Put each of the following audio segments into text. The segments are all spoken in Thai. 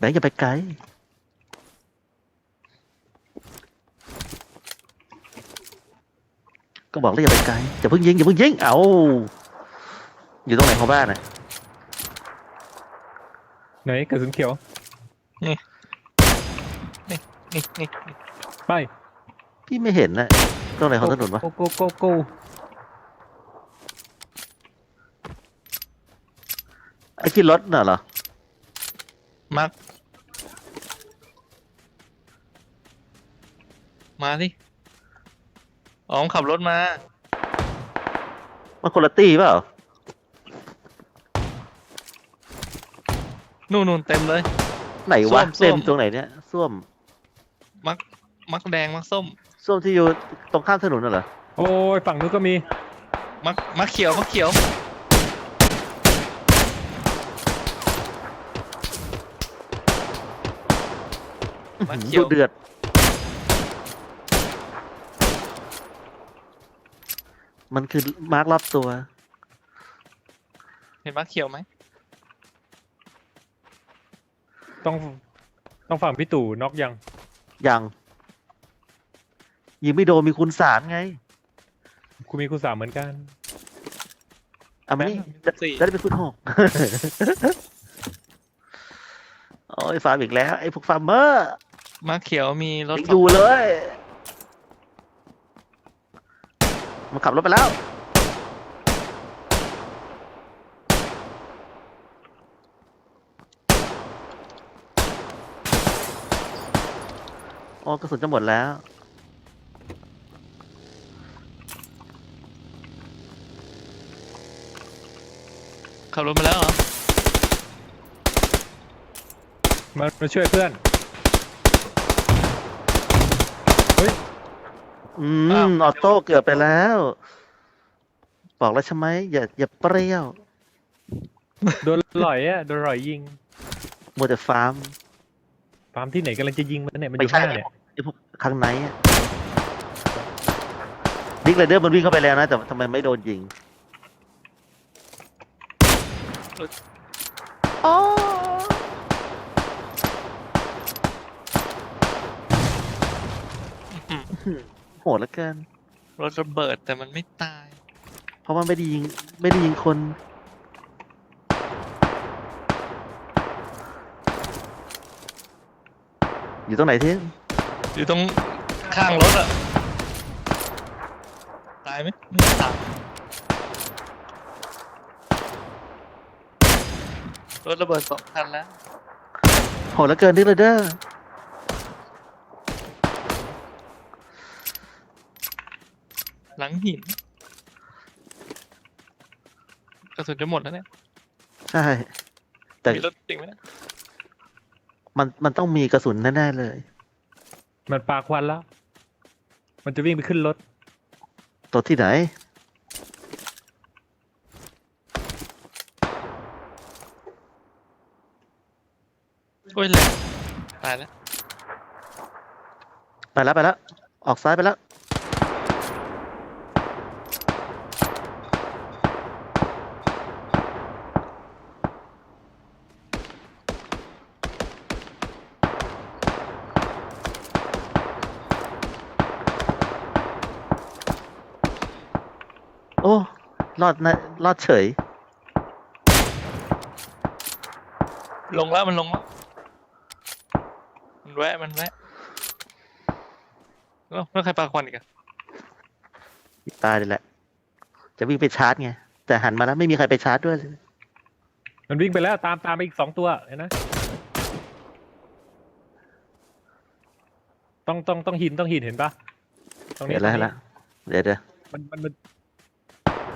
แบงค์อย่าไปไกลก็บอกแล้วอย่าไปไกลอย่าเพิ่งยิงอย่าเพิ่งยิงเอาอยู่ตรงไหนของบ้านน่ะไหนกระสุนเขียวนี่นี่นี่นี่ไปพี่ไม่เห็นนะตรงไหนของถนนวะโกโกโกโกไอ้ที่รถน่ะเหรอ มาร์คมาดิอ๋อมขับรถมา มันคนละตี้เปล่านู่นนู่นเต็มเลย ไหนวะส้มเต็มส้มตรงไหนเนี่ยส้วมมักมักแดงมักส้ม ส้วมที่อยู่ตรงข้ามถนนน่ะเหรอโอ้ยฝั่งนู้นก็มีมักมักเขียวมักเขียว มาเขียวดูเดือด มันคือมาร์กรอบตัว เห็นมักเขียวไหมต้องต้องฝั่งพี่ตู่น็อกยังยังยิงไม่โดนมีคุณสารไงคุณมีคุณสามเหมือนกัน เอามานี่แม่งสี่จะได้เป็นคุณหก โอ้ยฟาร์มอีกแล้ว ไอ้พวกฟาร์มเมอร์ มักเขียวมีรถยังสอองยู่เลย มันขับรถไปแล้ว โอ้กระสุนจะหมดแล้ว ขับรถมาแล้วเหรอ มามาช่วยเพื่อน อือ้าวมออโต้เกือบไปแล้ว บอกแล้วใช่ไหมอย่าอย่าเปรี้ยวโดนหล่อยอะโดนหล่อยยิงมัวแต่ฟาร์ม ฟาร์มที่ไหนกำลังจะยิงมันเนี่ยมันอไม่ยู่ใช่ หน้าเนี่ยไอ้พวกข้างในอะดิกไรเดอร์มันวิ่งเข้าไปแล้วนะ แต่ทำไมไม่โดนยิงอ๋ออื้อหือโห ดเหลือเกิน รถระเบิดแต่มันไม่ตาย เพราะว่าไม่ได้ยิงไม่ได้ยิงคน อยู่ตรงไหนที่อยู่ตรงข้างรถอะตายไหมไม่ตายรถระเบิดสองคันแล้ว โหดเหลือเกินดิกไรเดอ หลังหินกระสุนจะหมดแล้วเนี่ยใช่ แต่ มีรถจริงไหมเนี่ยมัน มันต้องมีกระสุนแน่ๆเลย มันปาควันแล้ว มันจะวิ่งไปขึ้นรถ ตัวที่ไหน โอ้ยแหละตายแล้ว ไปแล้วไปแล้ว ออกซ้ายไปแล้ว โอ้ รอดนะรอดเฉย ลงแล้วมันลงแล้วมันแวะมันแวะแล้วแล้วใครปาควันอีกอะตายเลยแหละ จะวิ่งไปชาร์จไง แต่หันมาแล้วไม่มีใครไปชาร์จด้วยเลยมันวิ่งไปแล้วตามตามไปอีกสองตัวเห็นนะต้องต้องต้องหินต้องหินเห็นปะตรงนี้เห็นแล้วตเห็รงนแล้วเดี๋ยวเดี๋ยวมันมันมัน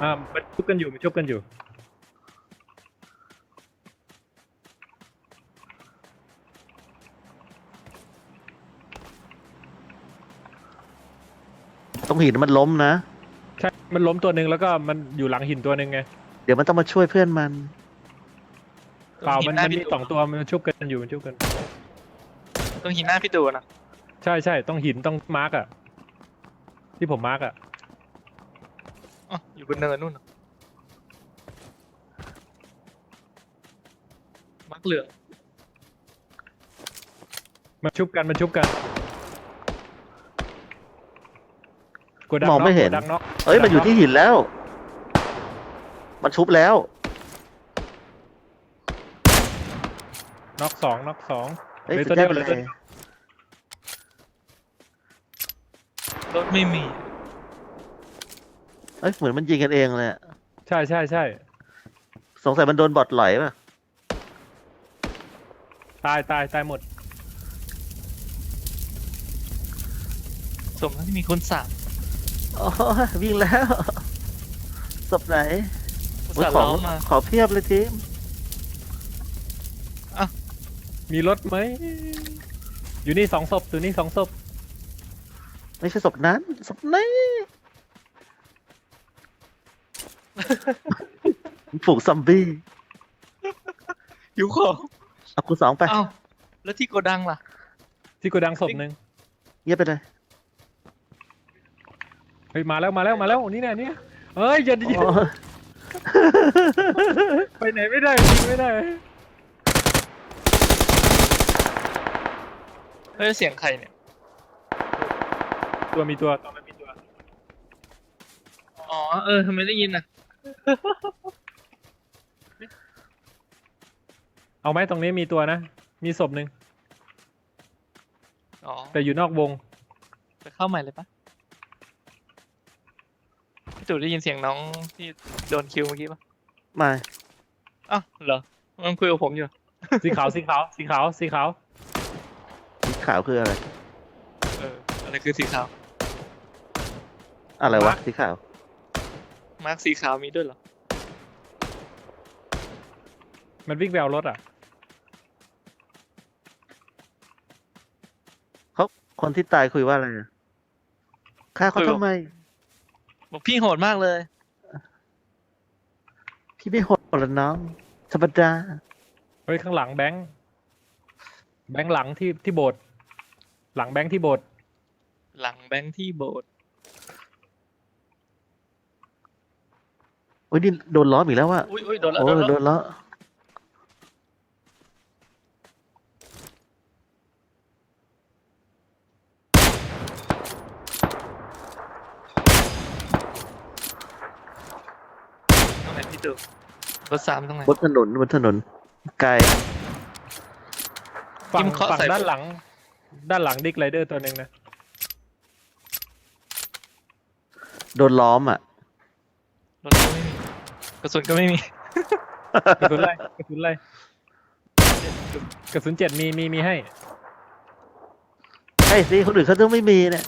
อ่ามันชุบกันอยู่มันชุบกันอยู่ ต้องหินมันล้มนะ ใช่ มันล้มตัวหนึ่งแล้วก็มันอยู่หลังหินตัวหนึ่งไงเดี๋ยวมันต้องมาช่วยเพื่อนมัน เปล่าหิมันหน้ามันมีพี่สองตัวมันชุบกันอยู่มันชุบกัน ต้องหินหน้าพี่ตูนะใช่ใช่ต้องหินต้องมาร์กอะที่ผมมาร์กอะ อ๋ออยู่บนเนินนู่นน่ะมักเหลืองมาชุบกันมาชุบกันกดดังมองไม่เห็น กดดังน็อกเอ้ยมันอยู่ที่หินแล้ว มันชุบแล้ว น็อกสองน็อกสอง เอ้ยเฮ้ยสุดตัวเดีแย่ยวไปเลยเลตัวยเดียวรถไม่มีเอ้ยเหมือนมันยิงกันเองเลยอะใช่ใช่ใช่สงสัยมันโดนบอทไหลป่ะตายตายตายหมด สมแล้วที่มีคนสามอ๋อวิ่งแล้วศพไหนคนโอ้ยสามขอล้อมมา ขอเพียบเลยทีมมีรถไหม อยู่นี่สองศพอยู่นี่สองศพ ไม่ใช่ศพนั้นศพนี้ ผูกซอมบี้อยู่ของเอาคูณสองไปเอ้าแล้วที่โกดังล่ะ ที่โกดังศพหนึ่งเงียบไปเลยเฮ้ยมาแล้วมาแล้วมาแล้วนี่แน่นี่เฮ้ยอย่าดีโอ้ยไปไหนไม่ได้ยิงไม่ได้เฮ้ยเสียงใครเนี่ย ตัวมีตัวตัวไม่มีตัวอ๋อเออทำไมได้ยินอะ เอาไหมตรงนี้มีตัวนะ มีศพหนึ่งอ๋อแต่อยู่นอกวง ไปเข้าใหม่เลยปะพี่ตู่ได้ยินเสียงน้องที่โดนคิวเมื่อกี้ปะไม่อ้าวเหรอมันคุยกับผมอยู่ สีขาว สีขาว สีขาว สีขาว สีขาวคืออะไร เอออะไรคือสีขาว อะไรวะสีขาว มาร์คสีขาวมีด้วยเหรอ มันวิ่งไปเอารถอะคนที่ตายคุยว่าอะไรอะฆ่าเขาคุยบอกทำไม บอกพี่โหดมากเลย พี่ไม่โหดหรอกน้องธรรมดาเฮ้ยข้างหลังแบงค์แบงค์หลังที่ที่โบสถ์หลังแบงค์ที่โบสถ์หลังแบงค์ที่โบสถ์ อ้ยนี่โดนล้อมอีกแล้วว่ะอุ้ยอุ้ยโดนแล้วโอ้โดนยแล้วโดนล้อตรงไหนพี่ตู่รถสามตรงไหน บนถนนบนถนนไกลฝั่งยิงเคาะฝั่งใส่ ด้านหลัง ด้านหลังดิกไรเดอร์ตัวหนึ่งนะ โดนล้อมอะรถก็ไม่มี กระสุนก็ไม่มี กระสุนอะไรกระสุนอะไรกระสุนเจ็ดมีมีมีให้ใช่สิคนอื่นเขาต้องไม่มีเนี่ย